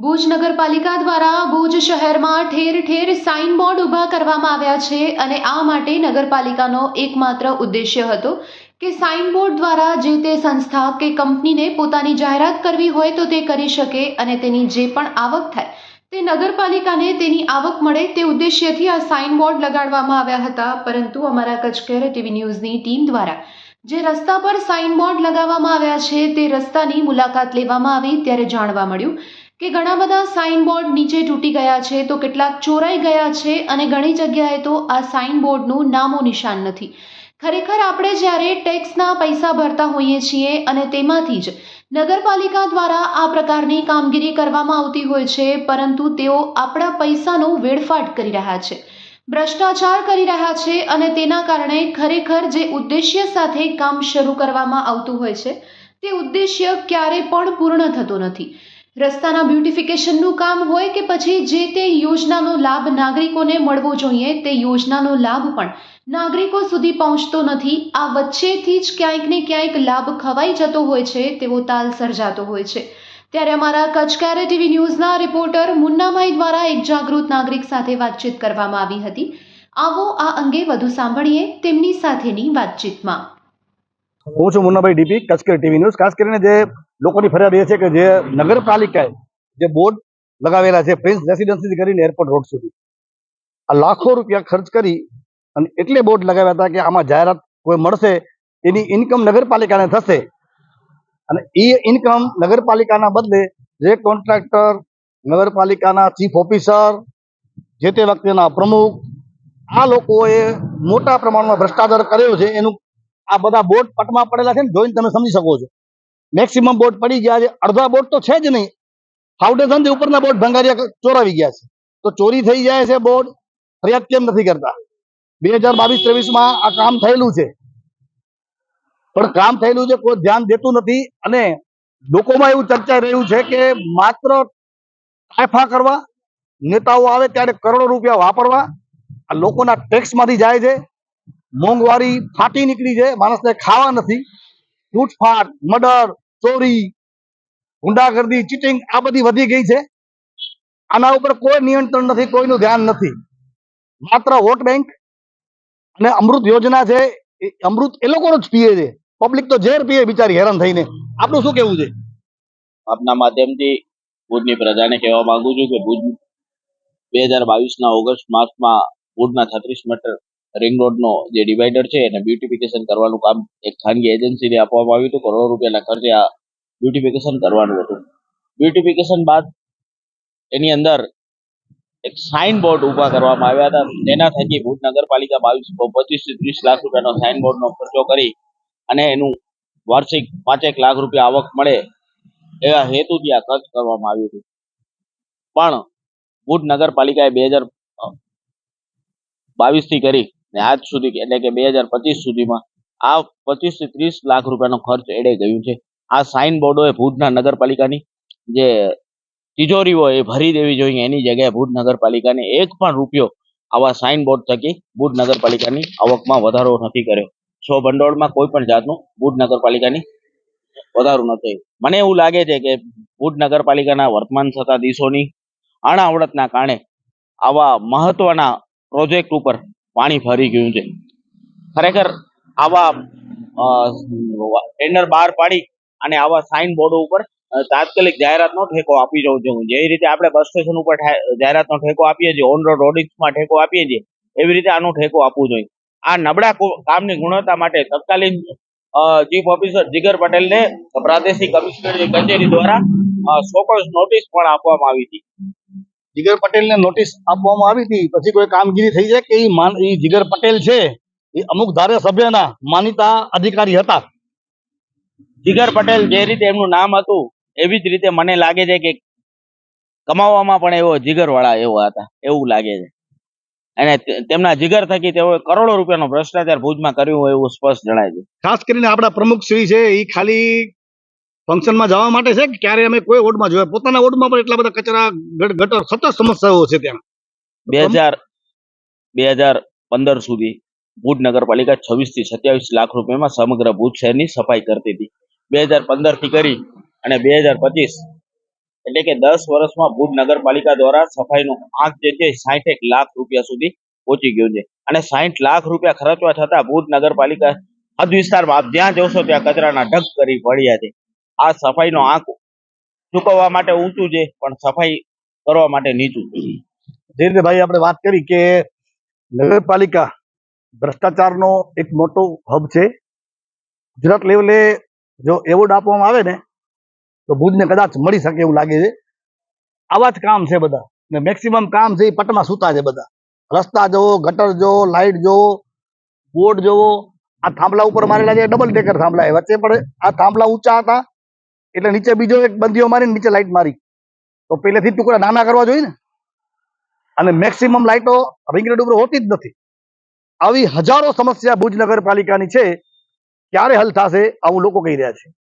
ભુજ નગરપાલિકા દ્વારા ભુજ શહેરમાં ઠેર ઠેર સાઇન બોર્ડ ઊભા કરવામાં આવ્યા છે અને આ માટે નગરપાલિકાનો એકમાત્ર ઉદ્દેશ્ય હતો કે સાઇન બોર્ડ દ્વારા જે તે સંસ્થા કે કંપનીને પોતાની જાહેરાત કરવી હોય તો તે કરી શકે અને તેની જે પણ આવક થાય તે નગરપાલિકાને તેની આવક મળે તે ઉદ્દેશ્યથી આ સાઇન બોર્ડ લગાડવામાં આવ્યા હતા. પરંતુ અમારા કચકેર ટીવી ન્યૂઝની ટીમ દ્વારા જે રસ્તા પર સાઇન બોર્ડ લગાવવામાં આવ્યા છે તે રસ્તાની મુલાકાત લેવામાં આવી ત્યારે જાણવા મળ્યું કે ઘણા બધા સાઇનબોર્ડ નીચે તૂટી ગયા છે, તો કેટલાક ચોરાઈ ગયા છે અને ઘણી જગ્યાએ તો આ સાઇનબોર્ડનું નામો નિશાન નથી. ખરેખર આપણે જ્યારે ટેક્સના પૈસા ભરતા હોઈએ છીએ અને તેમાંથી જ નગરપાલિકા દ્વારા આ પ્રકારની કામગીરી કરવામાં આવતી હોય છે, પરંતુ તેઓ આપણા પૈસાનો વેડફાટ કરી રહ્યા છે, ભ્રષ્ટાચાર કરી રહ્યા છે અને તેના કારણે ખરેખર જે ઉદ્દેશ્ય સાથે કામ શરૂ કરવામાં આવતું હોય છે, તે ઉદ્દેશ્ય ક્યારે પણ પૂર્ણ થતો નથી. રસ્તાના બ્યુટિફિકેશનનું કામ હોય કે પછી જે તે યોજનાનો લાભ નાગરિકોને મળવો જોઈએ, તે યોજનાનો લાભ પણ નાગરિકો સુધી પહોંચતો નથી. આ વચ્ચેથી જ ક્યાંક ને ક્યાંક લાભ ખવાઈ જતો હોય છે, તેવો તાલ સર્જાતો હોય છે. ત્યારે અમારા કચકારે ટીવી ન્યૂઝના રિપોર્ટર મુન્નાભાઈ દ્વારા એક જાગૃત નાગરિક સાથે વાતચીત કરવામાં આવી હતી. આવો આ અંગે વધુ સાંભળીએ તેમની સાથેની વાતચીતમાં. હું છું મુન્નાભાઈ ડીપી, કચકેર ટીવી ન્યૂઝ. ખાસ કરીને જે લોકોની ફરિયાદ એ છે કે જે નગરપાલિકાએ જે બોર્ડ લગાવેલા છે, પ્રિન્સ રેસિડેન્સીથી કરીને એરપોર્ટ રોડ સુધી, આ લાખો રૂપિયા ખર્ચ કરી અને એટલે બોર્ડ લગાવ્યા હતા કે આમાં જાહેરાત કોઈ મળશે, એની ઇન્કમ નગરપાલિકાને થશે. અને એ ઇન્કમ નગરપાલિકાના બદલે જે કોન્ટ્રાક્ટર નગરપાલિકાના ચીફ ઓફિસર જે તે વખતેના પ્રમુખ, આ લોકોએ મોટા પ્રમાણમાં ભ્રષ્ટાચાર કર્યો છે, એનું આ બધા બોર્ડ પટમાં પડેલા છે ને, જોઈને તમે સમજી શકો છો. મેક્સિમમ બોર્ડ પડી ગયા છે. અડધા બોટ તો છે જ નહીં. ફાઉન્ડેશન ઉપરના બોટ ભંગારિયા ચોરાવી ગયા છે. તો ચોરી થઈ જાય છે બોટ ફરિયાદ કેમ નથી કરતા? બે હજાર બાવીસ આ કામ થયેલું છે. પણ કામ થયેલું છે, કોઈ ધ્યાન દેતું નથી. અને લોકોમાં એવું ચર્ચાઈ રહ્યું છે કે માત્ર કાયફા કરવા, નેતાઓ આવે ત્યારે કરોડો રૂપિયા વાપરવા, આ લોકોના ટેક્સમાંથી જાય છે. મોંઘવારી ફાટી નીકળી છે. માણસને ખાવા નથી. લૂંટફાટ, મર્ડર ચોરી, ગુંડાગર્દી ચીટિંગ આ બધી વધી ગઈ છે. આના ઉપર કોઈ નિયંત્રણ નથી, કોઈનું ધ્યાન નથી. માત્ર વોટ બેંક અને અમૃત યોજના છે અમૃત એ લોકો જ પીએ છે. પબ્લિક તો ઝેર પીએ બિચારી હેરાન થઈને. આપણું શું કેવું છે? આપના માધ્યમથી ભુજની પ્રજાને કહેવા માંગુ છું કે ભુજ બે હજાર બાવીસના ઓગસ્ટ માસમાં ભુજના છત્રીસ મીટર રિંગ રોડનો જે ડિવાઈડર છે એને બ્યુટિફિકેશન કરવાનું કામ એક ખાનગી એજન્સીને આપવામાં આવ્યું હતું. કરોડો રૂપિયાના ખર્ચે આ બ્યુટિફિકેશન કરવાનું હતું. બ્યુટિફિકેશન બાદ એની અંદર એક સાઇન બોર્ડ ઊભા કરવામાં આવ્યા હતા. તેના થકી ભુજ નગરપાલિકા બાવીસ, પચીસથી ત્રીસ લાખ રૂપિયાનો સાઇન બોર્ડનો ખર્ચો કરી અને એનું વાર્ષિક પાંચેક લાખ રૂપિયા આવક મળે એવા હેતુથી આ ખર્ચ કરવામાં આવ્યું હતું. પણ ભુજ નગરપાલિકાએ બે હજાર બાવીસથી કરી ને આજ સુધી એટલે કે બે હજાર પચીસ સુધીમાં આ પચીસથી ત્રીસ લાખ રૂપિયાનો ખર્ચ એડે ગયું છે. આ સાઇન બોર્ડોએ ભુજના નગરપાલિકાની જે તિજોરીઓ એ ભરી દેવી જોઈએ એની જગ્યાએ ભુજ નગરપાલિકાને એક પણ રૂપિયો આવા સાઇન બોર્ડ થકી ભુજ નગરપાલિકાની આવકમાં વધારો નથી કર્યો. સો ભંડોળમાં કોઈ પણ જાતનું ભુજ નગરપાલિકાની વધારો નથી મને એવું લાગે છે કે ભુજ નગરપાલિકાના વર્તમાન સત્તાધીશોની અણાવડતના કારણે આવા મહત્વના પ્રોજેક્ટ ઉપર પાણી ફરી ગયું છે. ખરેખર આવા ટેન્ડર બહાર પાડી અને આવા સાઇન બોર્ડ ઉપર તાત્કાલિક જાહેરાતનો ઠેકો આપી જવું જોઈએ. જે રીતે આપણે બસ સ્ટેશન ઉપર જાહેરાત જાહેરાતનો ઠેકો આપીએ છીએ ઓન રોડ હોર્ડિંગ્સમાં ઠેકો આપીએ છીએ, એવી રીતે આનો ઠેકો આપવું જોઈએ. આ નબળા કામની ગુણવત્તા માટે તત્કાલીન ચીફ ઓફિસર જીગર પટેલને પ્રાદેશિક કમિશનરની કચેરી દ્વારા સોકોસ નોટિસ પણ આપવામાં આવી હતી. જીગર પટેલને નોટિસ આપવામાં આવી હતી. પછી કોઈ કામગીરી થઈ છે કે એ માન એ જીગર પટેલ છે એ અમુક ધારાસભ્યના માનીતા અધિકારી હતા. જીગર પટેલ જે રીતે એમનું નામ હતું, એવી જ રીતે મને લાગે છે કે કમાવામાં પણ એવો જીગરવાળા એવો હતા, એવું લાગે છે. અને તેમના જીગર થકી તેઓએ કરોડો રૂપિયાનો ભ્રષ્ટાચાર ભુજમાં કર્યું હોય એવું સ્પષ્ટ જણાય છે. ખાસ કરીને આપણા પ્રમુખ શ્રી છે એ ખાલી ફંક્શનમાં જવા માટે છે કે ક્યારે અમે કોઈ વોર્ડમાં જોયા? પોતાના વોર્ડમાં પણ એટલા બધા કચરા ગટર સતત સમસ્યાઓ છે ત્યાં. બે હજાર બે હજાર પંદર સુધી ભુજ નગરપાલિકા છવ્વીસથી સત્યાવીસ લાખ રૂપિયામાં સમગ્ર ભુજ શહેરની સફાઈ કરતી હતી. બે હજાર પંદરથી કરી અને બે હજાર પચીસ એટલે કે દસ વર્ષમાં ભુજ નગરપાલિકા દ્વારા સફાઈનો આંક જે છે સાઠ લાખ રૂપિયા સુધી પહોંચી ગયું છે. અને સાહીઠ લાખ રૂપિયા ખર્ચવા છતાં ભુજ નગરપાલિકા હદ વિસ્તારમાં આપ જ્યાં જોશો ત્યાં કચરાના ઢગ કરી પડ્યા છે. આ સફાઈનો આંક ચૂકવવા માટે ઊંચું છે, પણ સફાઈ કરવા માટે નીચું જે ભાઈ આપણે વાત કરી કે નગરપાલિકા ભ્રષ્ટાચારનો એક મોટો હબ છે, ગુજરાત લેવલે જો એવોર્ડ આપવામાં આવે ને, તો ભુજને કદાચ મળી શકે એવું લાગે છે. આવા જ કામ છે બધા. ને મેક્સિમમ કામ છે એ પટમાં સૂતા છે બધા. રસ્તા જોવો ગટર જોવો લાઇટ જોવો બોર્ડ જોવો આ થાંભલા ઉપર મારેલા છે, ડબલ ટેકર થાંભલા એ વચ્ચે પણ આ થાંભલા ઊંચા હતા એટલે નીચે બીજો એક બંદીઓ મારીને નીચે લાઇટ મારી. તો પહેલેથી ટુકડા નાના કરવા જોઈએ ને. અને મેક્સિમમ લાઇટો રિંગ રોડ ઉપર હોતી જ નથી. આવી હજારો સમસ્યા ભુજ નગરપાલિકાની છે. ક્યારે હલ થશે આવું લોકો કહી રહ્યા છે.